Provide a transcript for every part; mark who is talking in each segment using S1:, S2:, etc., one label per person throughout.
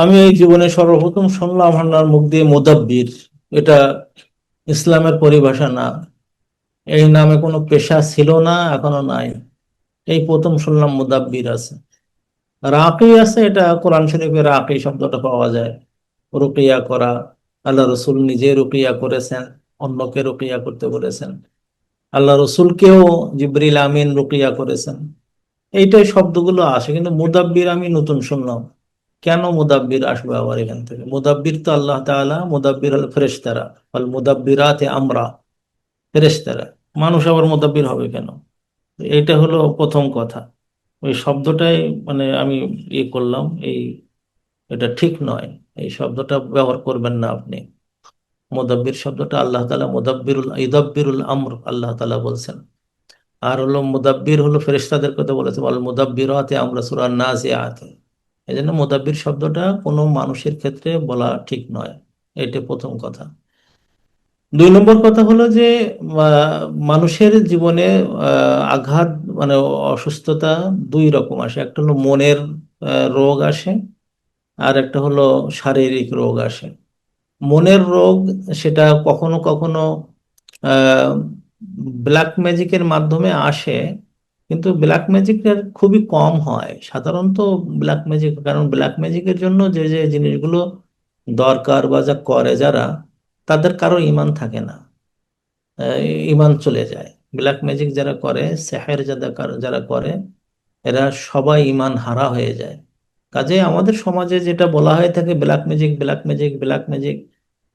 S1: আমি এই জীবনে সর্বপ্রথম শুনলাম আপনার মুখ দিয়ে মুদাব্বির। এটা ইসলামের পরিভাষা না। এই নামে কোনো পেশা ছিল না, এখনও নাই। এই প্রথম শুনলাম মুদাব্বির আছে। রাকি আছে, এটা কোরআন শরীফে রাকি শব্দটা পাওয়া যায়। রুকিয়া করা, আল্লাহ রসুল নিজে রুকিয়া করেছেন, অন্যকে রুকিয়া করতে বলেছেন। আল্লাহ রসুলকেও জিবরিল আমিন রুকিয়া করেছেন। এইটাই শব্দগুলো আসে, কিন্তু মুদাব্বির আমি নতুন শুনলাম। কেন মুদাব্বির আসবে আবার এখান থেকে? মুদাব্বির তো আল্লাহ তাআলা, মুদাব্বির আল ফেরেশতারা। আল মুদাব্বিরাতে আমরা, ফেরেশতারা। মানুষ আবার মুদাব্বির হবে কেন? এটা হলো প্রথম কথা। ওই শব্দটাই মানে আমি ইয়ে করলাম, এই এটা ঠিক নয়। এই শব্দটা ব্যবহার করবেন না আপনি। মুদাব্বির শব্দটা আল্লাহ তাআলা মুদাব্বিরুল ইদাব্বিরুল আমর আল্লাহ তালা বলছেন। আর হলো মুদাব্বির হলো ফেরেশতাদের কথা বলেছে আল মুদাব্বিরাতে আমরা সূরা নাজিআতে। এই জন্য মুদাব্বির শব্দটা কোনো মানুষের ক্ষেত্রে বলা ঠিক নয়। এটা প্রথম কথা। দুই নম্বর কথা হলো যে মানুষের জীবনে আঘাত মানে অসুস্থতা দুই রকম আসে। একটা হলো মনের রোগ আসে, আর একটা হলো শারীরিক রোগ আসে। মনের রোগ সেটা কখনো কখনো ব্ল্যাক ম্যাজিকের মাধ্যমে আসে কিন্তু ব্ল্যাক ম্যাজিকের খুবই কম হয়। সাধারণত ব্ল্যাক ম্যাজিক কারণ ব্ল্যাক ম্যাজিকের জন্য যে যে জিনিসগুলো দরকার বা যা করে যারা, তাদের কারও ইমান থাকে না। ইমান চলে যায়। ব্ল্যাক ম্যাজিক যারা করে সেহের যারা যারা করে, এরা সবাই ইমান হারা হয়ে যায়। কাজে আমাদের সমাজে যেটা বলা হয়ে থাকে black magic black magic black magic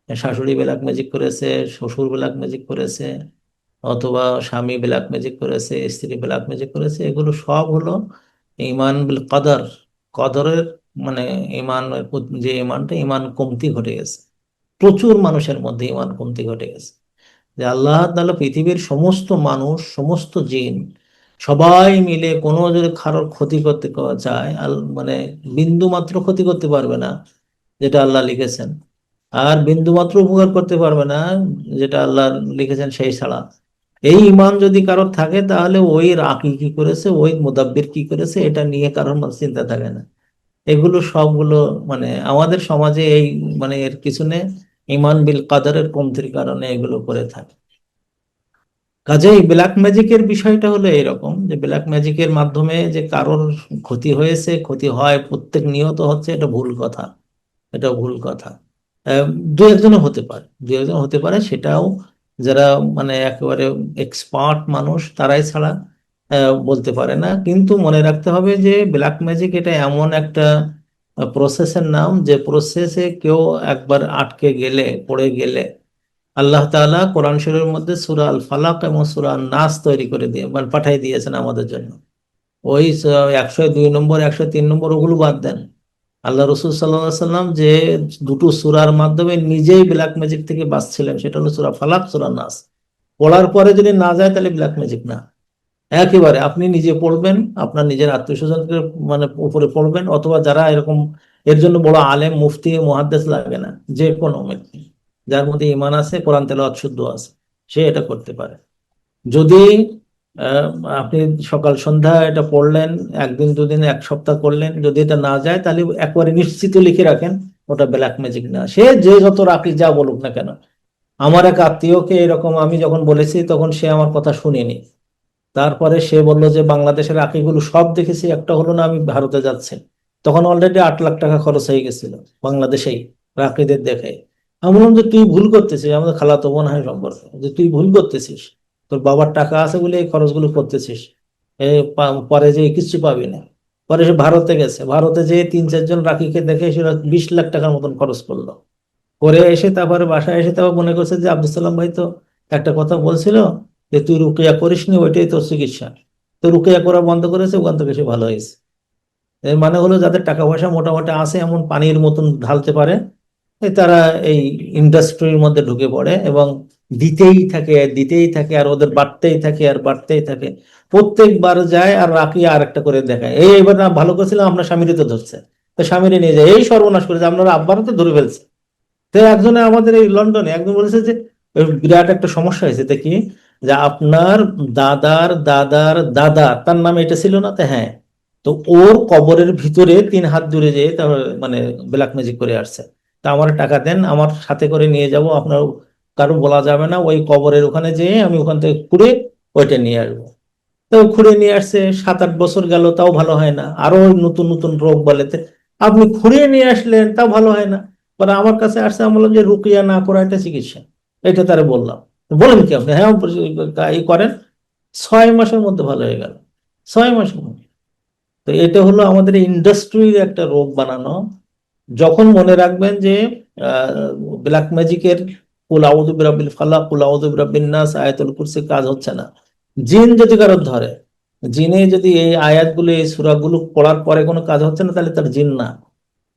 S1: শাশুড়ি ব্ল্যাক ম্যাজিক করেছে, শ্বশুর ব্ল্যাক ম্যাজিক করেছে অথবা স্বামী ব্ল্যাক ম্যাজিক করেছে, স্ত্রী ব্ল্যাক ম্যাজিক করেছে, এগুলো সব হলো ইমান কদর। কদরের মানে ইমানের যে ইমানটা, ইমান কমতি ঘটে গেছে। প্রচুর মানুষের মধ্যে ইমান কমতি ঘটে গেছে। যে আল্লাহ তাআলা পৃথিবীর সমস্ত মানুষ, সমস্ত জিন, সবাই মিলে কোনো যদি কারোর ক্ষতি করতে চায় মানে বিন্দু মাত্র ক্ষতি করতে পারবে না, যেটা আল্লাহ লিখেছেন। আর বিন্দু মাত্র উপকার করতে পারবে না, যেটা আল্লাহ লিখেছেন সেই ছাড়া। এই ইমান যদি কারোর থাকে, তাহলে ওই রাকি কি করেছে, ওই মুদাব্বির কি করেছে, এটা নিয়ে কারোর চিন্তা থাকে না। এগুলো সবগুলো মানে আমাদের সমাজে এই মানে এর পিছনে ইমান বিল কাদারের কমতির কারণে এগুলো করে থাকে। কাজেই ব্ল্যাক ম্যাজিকের বিষয়টা হলো এরকম যে ব্ল্যাক ম্যাজিকের মাধ্যমে যে কারোর ক্ষতি হয়েছে, ক্ষতি হয়, প্রত্যেক নিহত হচ্ছে, এটা ভুল কথা। এটা ভুল কথা। দু একজনও হতে পারে, দু একজন হতে পারে, সেটাও যারা মানে একেবারে এক্সপার্ট মানুষ, তারাই ছাড়া বলতে পারে না। কিন্তু মনে রাখতে হবে যে ব্ল্যাক ম্যাজিক এটা এমন একটা প্রসেসের নাম যে প্রসেসে কেউ একবার আটকে গেলে, পড়ে গেলে আল্লাহ তাআলা কোরআন শরীফের মধ্যে সূরা আল ফালাক এবং সূরা নাস তৈরি করে দিয়ে মানে পাঠাই দিয়েছেন আমাদের জন্য। ওই একশো দুই নম্বর, একশো তিন নম্বর ওগুলো বাদ দেন। আল্লাহ রসুল সাল্লাহ সাল্লাম যে দুটো সুরার মাধ্যমে নিজেই ব্ল্যাক ম্যাজিক থেকে বাঁচছিলেন, সেটা হলো সুরা ফালাক, সূরা নাস। পড়ার পরে যদি না যায়, তাহলে ব্ল্যাক ম্যাজিক না। একেবারে আপনি নিজে পড়বেন, আপনার নিজের আত্মীয় স্বজনকে মানে উপরে পড়বেন, অথবা যারা এরকম, এর জন্য বড় আলেম, মুফতি, মুহাদ্দিস লাগে না, যে কোনো ব্যক্তি। যার মধ্যে ইমান আছে, কোরআন তেলাওয়াত শুদ্ধ আছে, সে এটা করতে পারে। যদি আপনি সকাল সন্ধ্যা এটা পড়লেন, একদিন দুদিন, এক সপ্তাহ করলেন, যদি এটা না যায় তাহলে একবারে নিশ্চিত লিখে রাখেন, ওটা ব্ল্যাক ম্যাজিক না। সে যে যত রাখি যা বলুক না কেন। আমার এক আত্মীয়কে এরকম আমি যখন বলেছি, তখন সে আমার কথা শুনেনি। তারপরে সে বলল যে, বাংলাদেশের আকিগুলো সব দেখেছি, একটা হলো না আমি ভারতে যাচ্ছি। তখন অলরেডি আট লাখ টাকা খরচ হয়ে গেছিল বাংলাদেশেই রাকিদের দেখে। আমি বললাম যে, তুই ভুল করতেছিস। আমাদের খালাতো বোন হয় সম্পর্কে যে তুই ভুল করতেছিস। তোর বাবার টাকা আছে বলে এই খরচগুলো করতেছিস। পরে যে কিচ্ছু পাবি না। পরে সে ভারতে গেছে। ভারতে যে তিন, চারজন রাকিকে দেখে সেটা বিশ লাখ টাকার মতন খরচ করল। করে এসে তারপরে বাসায় এসে তারপর মনে করছে যে, আব্দুল সালাম ভাই তো একটা কথা বলছিল যে, তুই রুকিয়া করিসনি ওইটাই তোর চিকিৎসা। তো রুকিয়া করা বন্ধ করেছে, ওখান থেকে সে ভালো হয়েছে। এর মানে হলো যাদের টাকা পয়সা মোটামুটি আছে, এমন পানির মতন ঢালতে পারে তারা এই ইন্ডাস্ট্রির মধ্যে ঢুকে পড়ে এবং দিতেই থাকে দিতেই থাকে, আর ওদের বাড়তেই থাকে, আর বাড়তেই থাকে। প্রত্যেকবার যায় আর রাখি আর একটা করে দেখায়। এই এবার না, ভালো করেছিলাম, আপনার স্বামীরই তো ধরছে। তো স্বামীরে নিয়ে যায়। এই সর্বনাশ করেছে, আপনারা আব্বারও তো ধরে ফেলছে। তো একজনে আমাদের এই লন্ডনে একজন বলেছে যে বিরাট একটা সমস্যা হয়েছে। তা কি? যে আপনার দাদার দাদার দাদা, তার নামে এটা ছিল না? তো হ্যাঁ। তো ওর কবরের ভিতরে তিন হাত দূরে যেয়ে তার মানে ব্ল্যাক ম্যাজিক করে আসছে। তা আমার টাকা দেন, আমার সাথে করে নিয়ে যাব, আপনার কারও বলা যাবে না ওই কবরের ওখানে যেয়ে আমি ওখান থেকে খুঁড়ে ওইটা নিয়ে আসব। তো খুঁড়ে নিয়ে আসছে সাত আট বছর গেল, তাও ভালো হয় না। আরও নতুন নতুন রোগ বলেতে আপনি খুঁড়িয়ে নিয়ে আসলেন, তাও ভালো হয় না। পরে আমার কাছে আসছে, আমি বললাম যে, রুকিয়া না করা এটা চিকিৎসা। এটা তারা বললাম। বলেন কি আপনি? হ্যাঁ এই করেন। ছয় মাসের মধ্যে ভালো হয়ে গেল। ছয় মাসের মধ্যে তো এটা হলো আমাদের ইন্ডাস্ট্রির একটা রোগ বানানো। যখন মনে রাখবেন যে ব্ল্যাক ম্যাজিকের কুল আউযু বিরাব্বিল নাস, আয়াতুল কুরসি কাজ হচ্ছে না। জিন যদি কারও ধরে, জিনে যদি এই আয়াতগুলো, এই পড়ার পরে কোনো কাজ হচ্ছে না, তাহলে তার জিন না।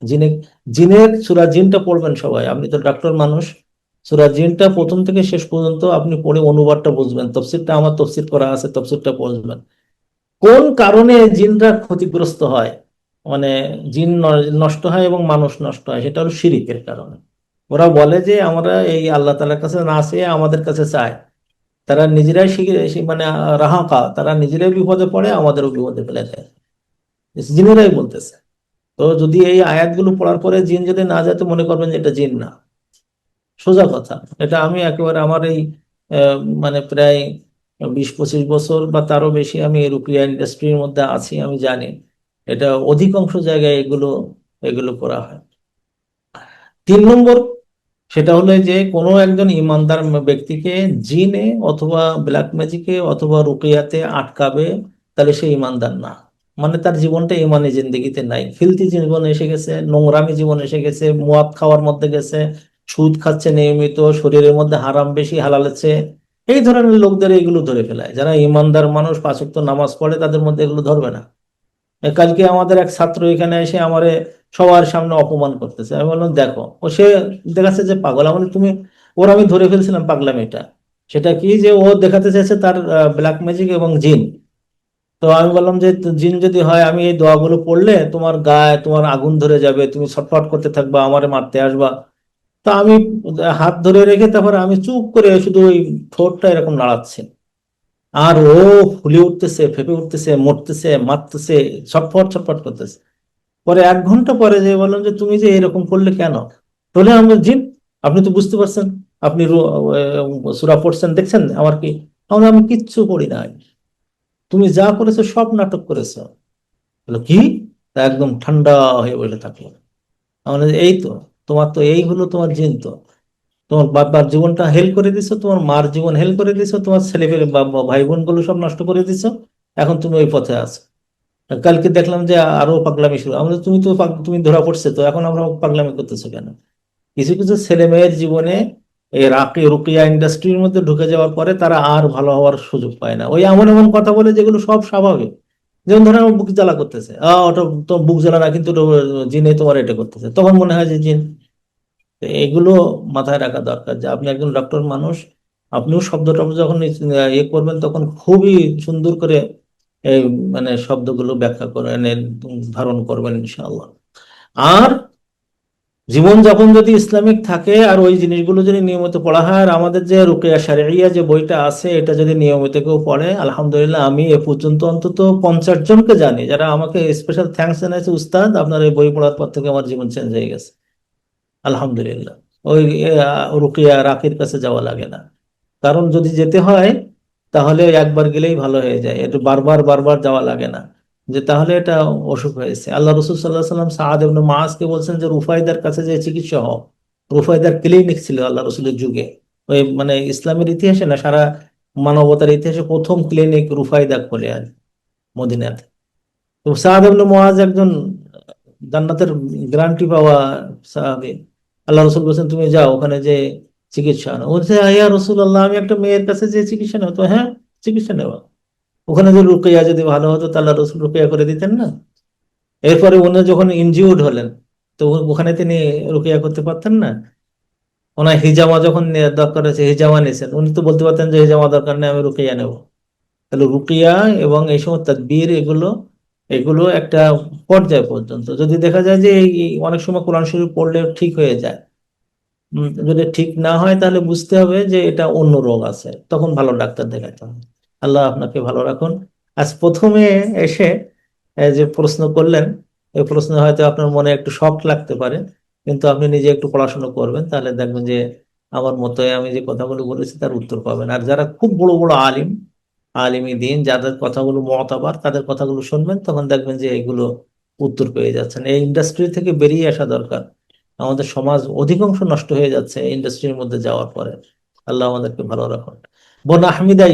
S1: জিনে, জিনের জিনটা পড়বেন সবাই। আপনি তো ডাক্তার মানুষ। জিনটা প্রথম থেকে শেষ পর্যন্ত আপনি পড়ে অনুবাদটা বুঝবেন। তফসিরটা আমার তফসির করা আছে, তফসিরটা বুঝবেন কোন কারণে জিনরা ক্ষতিগ্রস্ত হয়? মানে জিন নষ্ট হয় এবং মানুষ নষ্ট হয়, সেটা হলো শিরিকের কারণে। ওরা বলে যে আমরা এই আল্লাহ তাআলার কাছে না চেয়ে আমাদের কাছে চায়। তারা নিজেরাই মানে রাহাকা, তারা নিজেরাই বিপদে পড়ে, আমাদেরও বিপদে ফেলে দেয়। জিনেরাই বলতেছে। তো যদি এই আয়াতগুলো পড়ার পরে জিন যদি না যায়, তো মনে করবেন যে এটা জিন না। সোজা কথা। এটা আমি একেবারে আমার এই মানে প্রায় বিশ পঁচিশ বছর বা তারও বেশি আমি এই রুকিয়া ইন্ডাস্ট্রির মধ্যে আছি, আমি জানি। এটা অধিকাংশ জায়গায় এগুলো এগুলো করা হয়। তিন নম্বর, সেটা হলো যে কোনো একজন ইমানদার ব্যক্তিকে জিনে অথবা ব্ল্যাক ম্যাজিকে অথবা রুকিয়াতে আটকাবে, তাহলে সে ইমানদার না। মানে তার জীবনটা ইমানি জিন্দেগিতে নাই। ফিলতি জীবন এসে গেছে, নোংরামি জীবন এসে গেছে মুয়াদ খাওয়ার মধ্যে গেছে, সুদ খাচ্ছে নিয়মিত, শরীরের মধ্যে হারাম বেশি হালালেছে। এই ধরনের লোকদের এগুলো ধরে ফেলায়। যারা ইমানদার মানুষ, পাঁচ ওয়াক্ত নামাজ পড়ে, তাদের মধ্যে এগুলো ধরবে না। কালকে আমাদের এক ছাত্র এখানে এসে আমারে সবার সামনে অপমান করতেছে। আমি বললাম, দেখো, ও সে দেখাচ্ছে যে পাগল। আমি তুমি, ওর আমি ধরে ফেলছিলাম পাগলামিটা। সেটা কি যে ও দেখাতে চাইছে তার ব্ল্যাক ম্যাজিক এবং জিন? তো আমি বললাম যে জিন যদি হয়, আমি এই দোয়াগুলো পড়লে তোমার গায়ে তোমার আগুন ধরে যাবে, তুমি ছটফট করতে থাকবা, আমারে মারতে আসবা। তো আমি হাত ধরে রেখে তারপরে আমি চুপ করে শুধু ওই ঠোঁটটা এরকম নাড়াচ্ছি। আর ও ফুলে উঠতেছে, ফেপে উঠতেছে, মরতেছে, মারতেছে, ছটফট ছটফট করতেছে। পরে এক ঘণ্টা পরে যে বললাম যে তুমি যে এরকম করলে কেন? বলে, আমরা জিন, আপনি তো বুঝতে পারছেন, আপনি সুরা পড়ছেন, দেখছেন আমার কি? আমরা, আমি কিচ্ছু করি নাই। তুমি যা করেছ সব নাটক করেছ। বলো, কি? তা একদম ঠান্ডা হয়ে বসে থাকল। আমরা এই তো, তোমার তো এই হলো তোমার জিন তো। তোমার বাবার জীবনটা হেল করে দিছো, তোমার মার জীবন হেল করে দিছো, তোমার ছেলে ভাই বোনগুলো সব নষ্ট করে দিছো। এখন তুমি ওই পথে আছো। কালকে দেখলাম যে আরও পাগলামি শুরু আমরা তুমি তো তুমি ধরা পড়ছে, তো এখন আমরা পাগলামি করতেছো কেন? কিছু কিছু ছেলে মেয়ের জীবনে এই রাকি, রুকিয়া ইন্ডাস্ট্রির মধ্যে ঢুকে যাওয়ার পরে তারা আর ভালো হওয়ার সুযোগ পায় না। ওই এমন এমন কথা বলে যেগুলো সব স্বাভাবিক। যেমন আমার বুক জ্বালা করতেছে। আহ ওটা তো বুক জ্বালা না, কিন্তু জিনে তোমার এটা করতেছে। তখন মনে হয় যে জিন এগুলো মাথায় রাখা দরকার যে আপনি একজন ডক্টর মানুষ, আপনিও শব্দটা যখন ইয়ে করবেন তখন খুবই সুন্দর করে এই মানে শব্দগুলো ব্যাখ্যা করেন ধারণ করবেন ইনশাআল্লাহ। আর জীবনযাপন যদি ইসলামিক থাকে, আর ওই জিনিসগুলো যদি নিয়মিত পড়া হয়, আর আমাদের যে রুকিয়া শারঈয়া যে বইটা আছে, এটা যদি নিয়মিত কেউ পড়ে, আলহামদুলিল্লাহ আমি এ পর্যন্ত অন্তত পঞ্চাশ জনকে জানি, যারা আমাকে স্পেশাল থ্যাঙ্কস জানাইছে উস্তাদ, আপনার এই বই পড়ার পর থেকে আমার জীবন চেঞ্জ হয়ে গেছে। আলহামদুলিল্লাহ। ওই রুকিয়া রাকির কাছে যাওয়া লাগে না। কারণ যদি যেতে হয় তাহলে একবার গেলেই ভালো হয়ে যায়। একটু বারবার বারবার যাওয়া লাগে না। যে তাহলে এটা অসুখ হয়েছে। আল্লাহ রসুল সাল্লাহ সাল্লাম সাদ ইবনে মাআজকে বলছেন যে, রুফাইদার কাছে যে চিকিৎসা হোক রুফাইদার ক্লিনিক ছিল আল্লাহ রসুলের যুগে। ওই মানে ইসলামের ইতিহাসে না, সারা মানবতার ইতিহাসে প্রথম ক্লিনিক রুফাইদা খোলে আর মদিনাতে। তো সাদ ইবনে মহাজ একজন জান্নাতের গ্যারান্টি পাওয়া সাহাবী। আল্লাহ রসুল বলছেন, তুমি যাও, ওখানে যে চিকিৎসা আনো। বলছে ইয়া রসুল আল্লাহ আমি একটা মেয়ের কাছে যে চিকিৎসা নেব। তো হ্যাঁ চিকিৎসা নেওয়া ওখানে যে রুকিয়া যদি ভালো হতো, তাহলে রসুল রুকিয়া করে দিতেন না। এরপরে উনি যখন ইনজিউর্ড হলেন, তো ওখানে তিনি রুকিয়া করতে পারতেন না। ওনার হিজামা যখন দরকার হয়েছে, হিজামা নিয়েছেন। উনি তো বলতে পারতেন যে হিজামা দরকার নেই, আমি রুকিয়া নেব। তাহলে রুকিয়া এবং এই সমস্ত তাদবীর এগুলো এগুলো একটা পর্যায় পর্যন্ত। যদি দেখা যায় যে অনেক সময় কোরআন শরীফ পড়লে ঠিক হয়ে যায়। যদি ঠিক না হয় তাহলে বুঝতে হবে যে এটা অন্য রোগ আছে। তখন ভালো ডাক্তার দেখাতে হবে। আল্লাহ আপনাকে ভালো রাখুন। আজ প্রথমে এসে যে প্রশ্ন করলেন এই প্রশ্ন হয়তো আপনার মনে একটু শখ লাগতে পারে, কিন্তু আপনি নিজে একটু পড়াশোনা করবেন, তাহলে দেখবেন যে আমার মতোই আমি যে কথাগুলো বলেছি তার উত্তর পাবেন। আর যারা খুব বড় বড় আলিম, আলিমী দিন, যাদের কথাগুলো মতাবার তাদের কথাগুলো শুনবেন, তখন দেখবেন যে এগুলো উত্তর পেয়ে যাচ্ছেন। এই ইন্ডাস্ট্রি থেকে বেরিয়ে আসা দরকার। আমাদের সমাজ অধিকাংশ নষ্ট হয়ে যাচ্ছে ইন্ডাস্ট্রির মধ্যে যাওয়ার পরে। আল্লাহ আমাদেরকে ভালো রাখুন। বোন আহমিদা